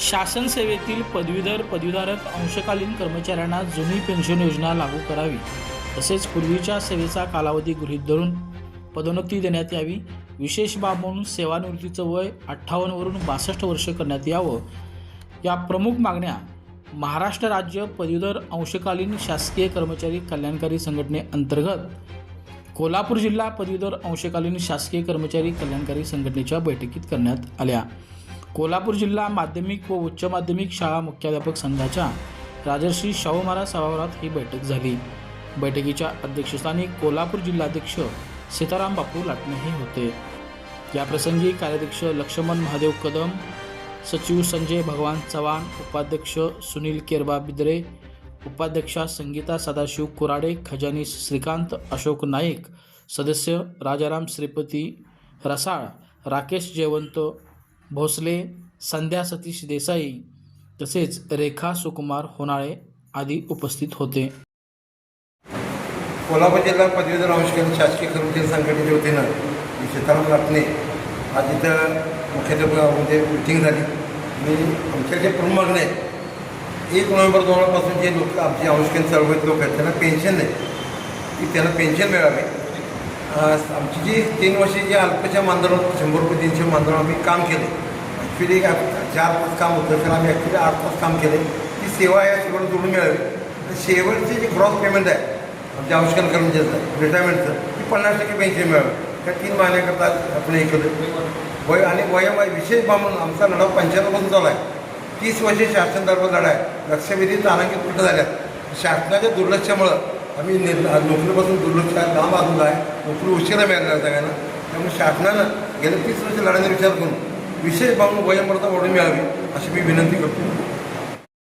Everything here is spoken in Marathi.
शासन सेवेतील पदवीधर पदवीधारक अंशकालीन कर्मचाऱ्यांना जुनी पेन्शन योजना लागू करावी तसेच पूर्वीच्या सेवेचा कालावधी गृहीत धरून पदोन्नती देण्यात यावी. विशेष बाब म्हणून सेवानिवृत्तीचं वय अठ्ठावन्नवरून बासष्ट वर्ष करण्यात यावं. या प्रमुख मागण्या महाराष्ट्र राज्य पदवीधर अंशकालीन शासकीय कर्मचारी कल्याणकारी संघटनेअंतर्गत कोल्हापूर जिल्हा पदवीधर अंशकालीन शासकीय कर्मचारी कल्याणकारी संघटनेच्या बैठकीत करण्यात आल्या. कोल्हापूर जिल्हा माध्यमिक व उच्च माध्यमिक शाळा मुख्याध्यापक संघाच्या राजर्षी शाहू महाराज सभागृहात ही बैठक झाली. बैठकीच्या अध्यक्षस्थानी कोल्हापूर जिल्हाध्यक्ष सीताराम बापू लाटणेही होते. याप्रसंगी कार्याध्यक्ष लक्ष्मण महादेव कदम सचिव संजय भगवान चव्हाण उपाध्यक्ष सुनील केरबा बिद्रे उपाध्यक्षा संगीता सदाशिव कुराडे खजानी श्रीकांत अशोक नाईक सदस्य राजाराम श्रीपती रसाळ राकेश जयवंत भोसले संध्या सतीश देसाई तसेच रेखा सुकुमार होनाळे आदी उपस्थित होते. कोल्हापूर जिल्हा पदवीधर अंशकालीन शासकीय कर्मचारी संघटनेच्या वतीनं सीताराम लाटणे आज इथं मुख्याध्यापक म्हणजे मिटिंग झाली. आणि आमच्या जे प्रमुख मागणे आहेत एक नोव्हेंबर दोन हजारपासून जे लोक आमचे अंशकालीन चळवळीत लोक आहेत त्यांना पेन्शन नाही की त्यांना पेन्शन मिळावे. आमची जी तीन वर्षे जे अल्पच्या मानधनावर शंभर रुपये तीनशे मानधनावर आम्ही काम केले. ॲक्च्युली चार तास काम होतं तर आम्ही ॲक्च्युली आठ तास काम केले. ती सेवा या सेवेला जोडून मिळावी. तर शेवटचे जे ग्रॉस पेमेंट आहे आमच्या आवश्यक कर्मचाऱ्याचं रिटायरमेंटचं ती पन्नास टक्के पेन्शन मिळावी. त्या तीन महिन्याकरता आपण हे केलं. वय आणि वय विशेष बाबून आमचा लढा पंच्याण्णवपासून चालू आहे. तीस वर्षे शासन दरबार लढा आहे लक्षवेधी तानांकित कुठं झाल्यात? शासनाच्या दुर्लक्षामुळं आम्ही नोकरीपासून दुर्लक्ष आहे लांब आलेलो आहे. नोकरी उशिरा मिळाल्या सगळ्यांना. त्यामुळे शासनानं गेल्या तीस वर्ष लढ्याचा विचार करून विशेष बाबून वयोमर्यादा वाढून मिळावी अशी मी विनंती करतो.